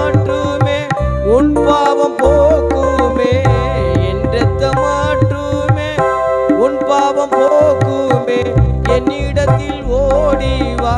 மாற்றுமே உன் பாவம் போக்குமே என் ரத்தம் மாற்றுமே உன் பாவம் போக்குமே என்னிடத்தில் ஓடிவா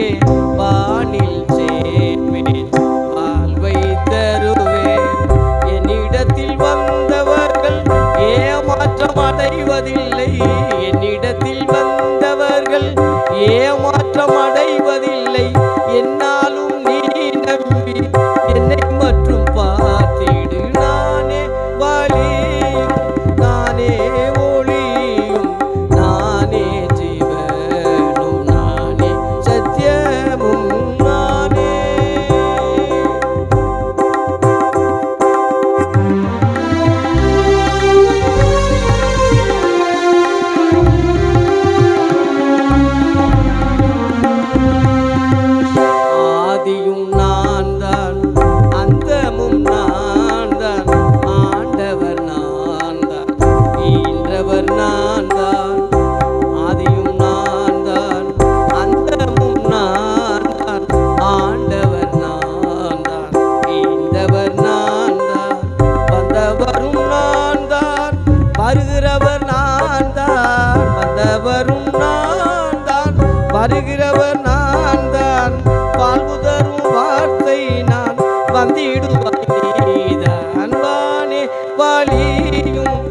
அங்கே வானில் சேர்வேன் வாழ்வை தருவேன். என்னிடத்தில் வந்தவர்கள் ஏமாற்றம் அடைவதில்லை. என்னிடத்தில் வந்தவர்கள் ஏமா வருகிறவர் நான் தான் வாழ்வு தரும் வார்த்தை நான் வந்திடுவான். நீதான் வாணியும்